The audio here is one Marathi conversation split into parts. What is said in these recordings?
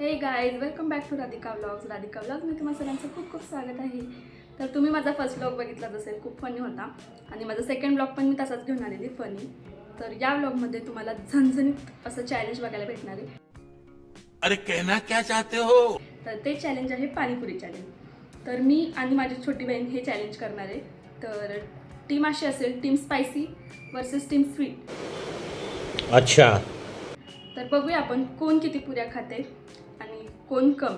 Hey guys welcome back to Radhika vlogs Radhika vlog मी तुम्हा सगळ्यांचं खूप खूप स्वागत आहे. तर तुम्ही माझा फर्स्ट व्लॉग बघितलाच असेल खूप फनी होता. आणि माझा सेकंड ब्लॉग पण मी तसाच घेऊन आलेली फनी तर या व्लॉगमध्ये तुम्हाला झणझणीत असं चॅलेंज बघायला भेटणार आहे. अरे कहना क्या चाहते हो? तर ते चॅलेंज आहे पाणीपुरी चॅलेंज तर मी आणि माझी छोटी बहीण हे चॅलेंज करणार आहे. तर टीम अशी असेल team spicy versus team sweet अच्छा. तर बघूया आपण कोण किती पुऱ्या खाते. कोण कम?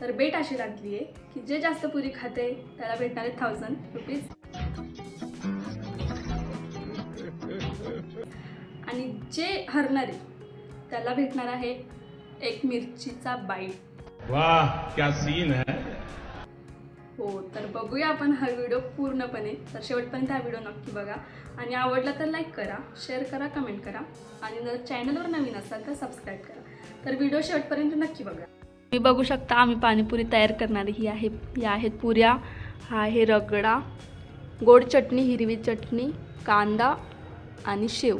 तर बेट अशी लागली आहे की जे जास्त पुरी खाते त्याला भेटणार आहे थाउजंड रुपीज आणि जे हरणार आहे त्याला भेटणार आहे एक मिरचीचा बाईट वाह क्या सीन है. हो तर बघूया आपण हा व्हिडिओ पूर्णपणे. तर शेवटपर्यंत हा व्हिडिओ नक्की बघा. आणि आवडला तर लाईक करा शेअर करा कमेंट करा. आणि जर चॅनलवर नवीन असाल तर सबस्क्राईब करा. तर व्हिडिओ शेवटपर्यंत नक्की बघा. तुम्ही बघू शकता आम्ही पाणीपुरी तयार करणारी ही आहे या आहेत पुऱ्या हा आहे रगडा गोड चटणी हिरवी चटणी कांदा आणि शेव.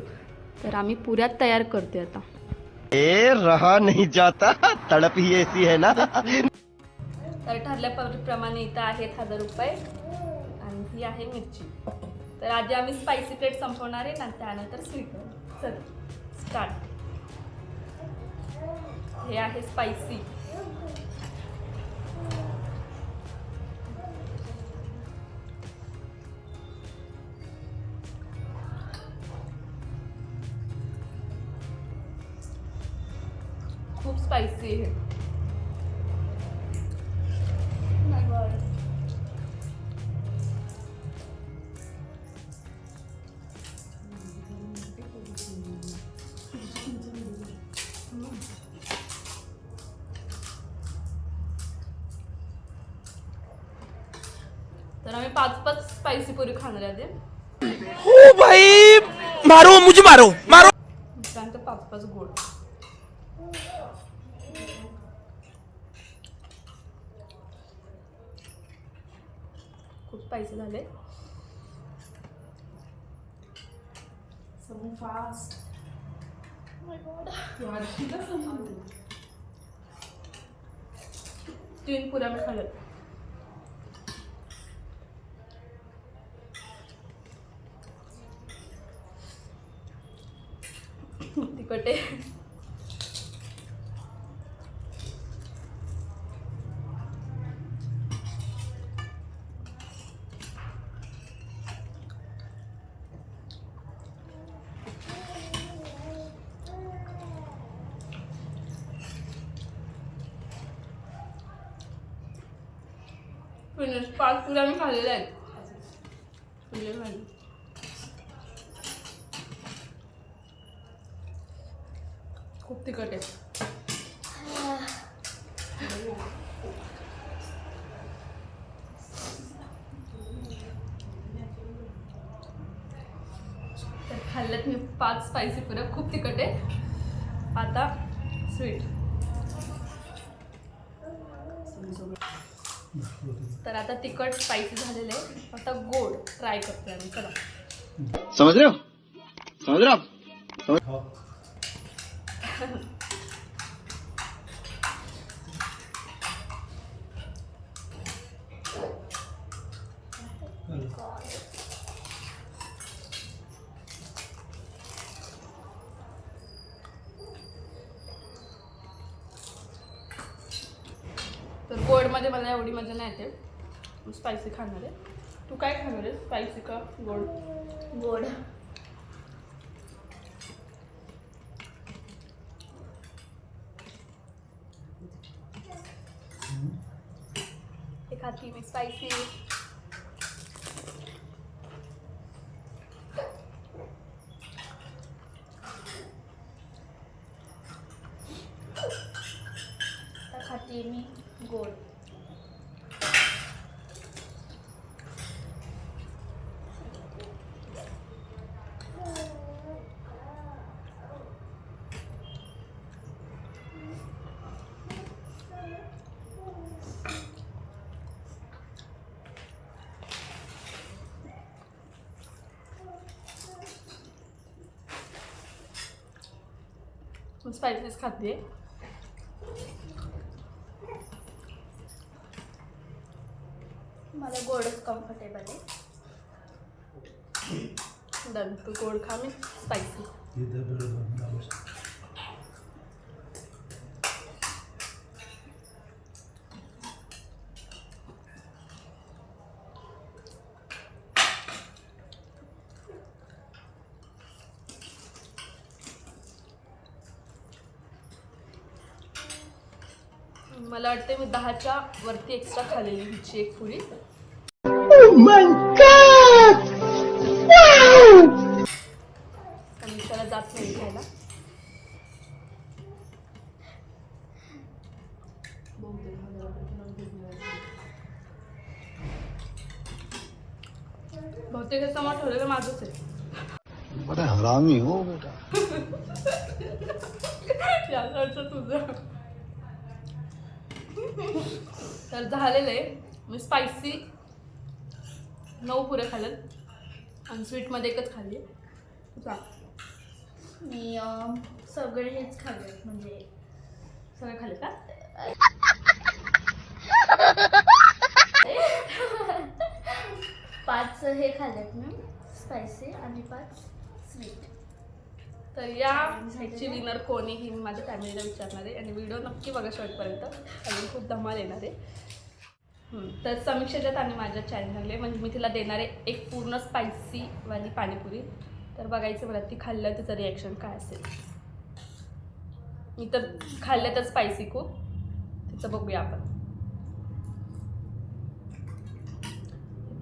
तर आम्ही पुऱ्या तयार करतोय आता. ए रहा नहीं जाता. तड़प ही ऐसी है ना. तर ठरल्याप्रमाणे इथं आहेत हजार रुपये आणि ही आहे मिरची. तर आधी आम्ही स्पायसी प्लेट संपवणार आहे ना त्यानंतर स्वीट चल स्टार्ट हे आहे स्पायसी तर आम्ही पाच पाच स्पायसी पुरी खाणार आहे ओ भाई मारो मुझे मारो मारो. त्यानंतर पाच पाच गोड. खूप स्पायसी झाले. फास्ट तीन पुऱ्या मी खाल्ल्यात तिखट आहे फिनिश पाच पुऱ्या मी खाल्लेल्या आहेत. फुले खाल्ले. खूप तिखट आहे. खाल्ल्यात मी पाच स्पायसी पुऱ्या. खूप तिखट आहे. आता स्वीट तर आता तिखट स्पायसी झालेलं आहे. आता गोड ट्राय करते आम्ही. चला. समझ रहे हो समझ रहे हो आप तर गोडमध्ये मला एवढी मजा नाही येते. स्पायसी खाणार आहे तू काय खाणार आहे स्पायसी का गोड? गोड. हे खाती मी स्पायसी खाती मी गोड. स्पायसेस खाते मला गोडच कम्फर्टेबल आहे डन तू गोड खा मी स्पायसी मला वाटते मी दहाच्या वरती एक्स्ट्रा खाल्लेली हिची एक पुरी. आणि त्याला जात नाही घ्यायला बहुतेक समोर ठेवलेलं माझंच आहे. बड़ा हरामी हो बेटा. तुझं. तर झालेलं आहे. मी स्पायसी नऊ पुरं खाल्लेत. आणि स्वीटमध्ये एकच खाल्ली जा. मी सगळे हेच खाल्ले म्हणजे सगळे खाल्ले का? पाच हे खाल्लेत मी. स्पायसी आणि पाच स्वीट तर या ह्याची विनर कोणी ही मी माझ्या फॅमिलीला विचारणार आहे. आणि व्हिडिओ नक्की बघा शेवटपर्यंत. अजून खूप धमाल येणार आहे. तर समीक्षेच्यात आणि माझ्या चॅनलले म्हणजे मी तिला देणार आहे एक पूर्ण स्पायसीवाली पाणीपुरी. तर बघायचं मला ती खाल्लं तिचं रिॲक्शन काय असेल. मी तर खाल्लं तर स्पायसी खूप. तिचं बघूया आपण.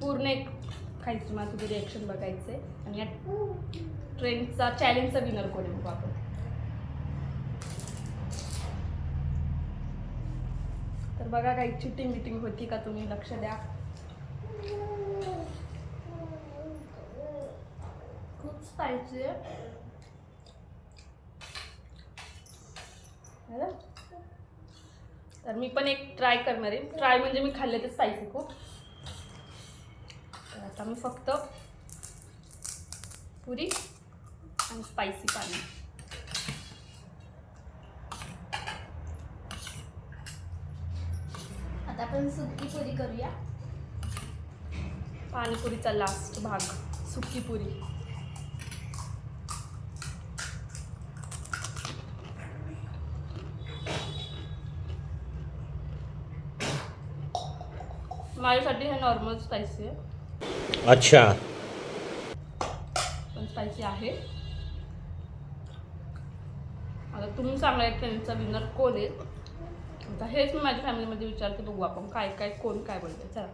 पूर्ण एक खायचं तुम्हाला तुझं रिॲक्शन बघायचं आहे आणि या ट्रेनचा चॅलेंजचा विनर कोण आहे बघू आपण. तर बघा काही चिटिंग बिटिंग होती का तुम्ही? लक्ष द्या. खूप स्पायसी आहे. तर मी पण एक ट्राय करणार आहे. ट्राय म्हणजे मी खाल्ले ते स्पायसी खूप. आता मी फक्त पुरी आणि स्पायसी पाणी. आता आपण सुकी पुरी करूया. पाणीपुरीचा लास्ट भाग सुकी पुरी. माझ्यासाठी हे नॉर्मल स्पायसी आहे. अच्छा. पण स्पायसी आहे. आता तुम्ही सांगा ट्रेनचा विनर कोण आहे? आता हेच मी माझ्या फॅमिलीमध्ये विचारते बघू आपण काय काय कोण काय बोलते चला.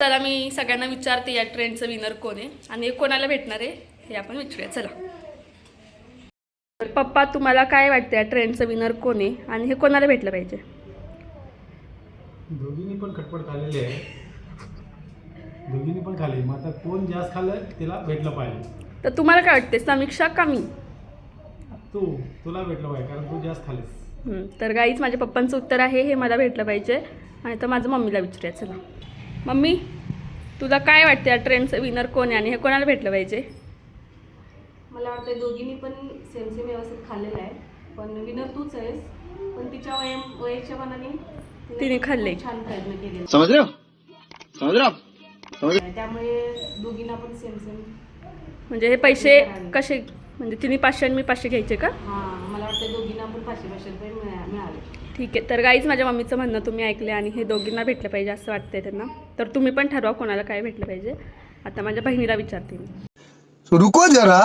चला मी सगळ्यांना विचारते या ट्रेनचं विनर कोण आहे आणि हे कोणाला भेटणार आहे हे आपण विचारूया. चला. तर पप्पा तुम्हाला काय वाटतं या ट्रेनचं विनर कोण आहे आणि हे कोणाला भेटलं पाहिजे? दोघींनी पण खटपट खाल्लेली आहे. दोघींनी पण खाल्ली. मग आता कोण जास्त खाल्लं तिला भेटलं पाहिजे. तर तुम्हाला काय वाटते समीक्षा का मी? तू तुला भेटलं पाहिजे कारण तू जास्त खाल्लीस. हं, तर गाईच माझ्या पप्पांचं उत्तर आहे हे मला भेटलं पाहिजे. आणि तर माझं मम्मीला विचारूया चला. मम्मी तुला काय वाटतं या ट्रेनचं विनर कोण आहे? आणि हे कोणाला भेटलं पाहिजे? मला वाटतं दोघींनी पण सेम सेम व्यवस्थित खाल्लेलं आहे. पण विनर तूच आहेस. पण तिच्या वय वयाच्या मनाने तिने खाल्ले. छान प्रयत्न केले समझ रहे हो समझ रहे हो आप समझ त्यामुळे दोघींना पण सेम सेम म्हणजे हे पैसे कसे म्हणजे तिने पाचशे आणि मी पाचशे घ्यायचे का? हां मला वाटतं दोघींना पण पाचशे पाचशे रुपये मिळा मिळाले. ठीक आहे तर गाईच माझ्या मम्मीचं म्हणणं तुम्ही ऐकले आणि हे दोघींना भेटलं पाहिजे असं वाटतंय त्यांना. तर तुम्ही पण ठरवा कोणाला काय भेटलं पाहिजे. आता माझ्या बहिणीला विचारते मी. रुको जरा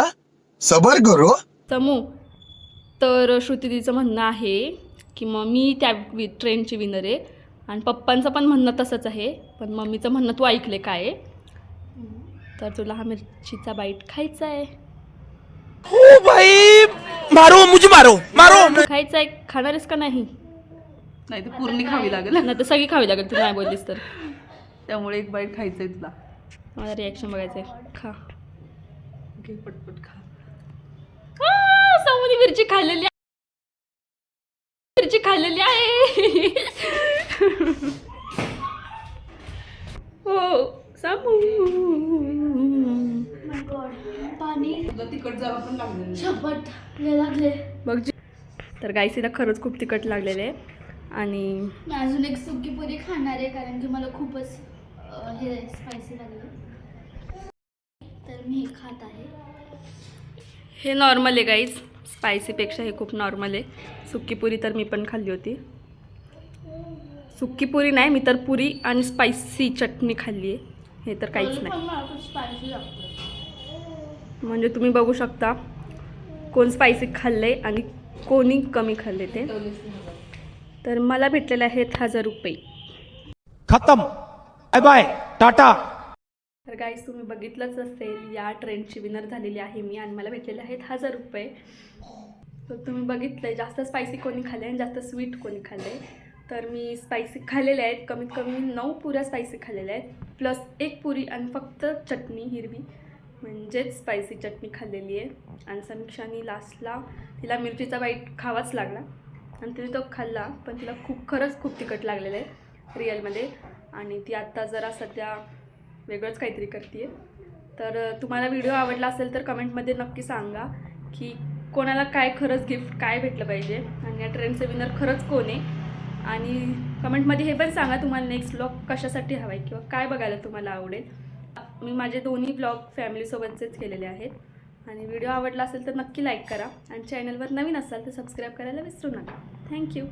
सबर करो. समू तर श्रुतीदीचं म्हणणं आहे की मग मी त्या वि ट्रेनची विनर आहे. आणि पप्पांचं पण म्हणणं तसंच आहे पण मम्मीचं म्हणणं तू ऐकले काय आहे? तर तुला हा मिरचीचा बाईट खायचा आहे. ओ भाई मारो मुझे मारो मारो. खायचा आहे खाणार आहेस का नाही? नाही तर पूर्ण खावी लागेल. नाही तर सगळी खावी लागेल तू नाही बोललीस तर. त्यामुळे एक बाईट खायचंय तुला. मला रिॲक्शन बघायचं आहे. खा. घे पटपट खा. आ, समोनी मिरची खाल्लेली आहे. मिरची खाल्लेली आहे. हो समू माय गॉड पाणी. तिखट पण. झपट लय लागले. बघ तर गाईसीला खरंच खूप तिखट लागलेले. आहे आणि मी अजून एक सुकी पुरी खाणार आहे कारण की मला खूपच अं, हे स्पायसी लागलं. तर मी हे खात आहे. हे नॉर्मल आहे गाईज स्पायसीपेक्षा हे खूप नॉर्मल आहे. सुक्की पुरी तर मी पण खाल्ली होती. सुक्की पुरी नाही मी तर पुरी आणि स्पायसी चटणी खाल्ली आहे. हे तर काहीच नाही. म्हणजे तुम्ही बघू शकता कोण स्पायसी खाल्ले आणि कोणी कमी खाल्ले ते. तर मला भेटलेले आहेत हजार रुपये. खत्म. Bye bye tata. तर गाईज तुम्ही बघितलंच असेल या ट्रेंडची विनर झालेली आहे मी आणि मला भेटलेले आहेत हजार रुपये. तर तुम्ही बघितलं जास्त स्पायसी कोणी खाल्ले आणि जास्त स्वीट कोणी खाल्ले. तर मी स्पायसी खाल्लेले आहेत. कमीत कमी नऊ पुऱ्या स्पायसी खाल्लेल्या आहेत. प्लस एक पुरी आणि फक्त चटणी हिरवी. म्हणजेच स्पायसी चटणी खाल्लेली आहे. आणि समीक्षाने लास्टला तिला मिरचीचा बाईट खावाच लागला. आणि तिने तो खाल्ला पण तिला खूप खरंच खूप तिखट लागलेलं आहे रिअलमध्ये आणि ती आत्ता जरा सध्या वेगळंच काहीतरी करते तर तुम्हाला व्हिडिओ आवडला असेल तर कमेंटमध्ये नक्की सांगा की कोणाला काय खरंच गिफ्ट काय भेटलं पाहिजे. आणि या ट्रेनचे विनर खरंच कोण आहे? आणि कमेंटमध्ये हे पण सांगा तुम्हाला नेक्स्ट ब्लॉग कशासाठी हवा आहे किंवा काय बघायला तुम्हाला आवडेल. मी माझे दोन्ही ब्लॉग फॅमिलीसोबतचेच केलेले आहेत. आणि व्हिडिओ आवडला असेल तर नक्की लाईक करा. आणि चॅनलवर नवीन असाल तर सबस्क्राईब करायला विसरू नका. थँक्यू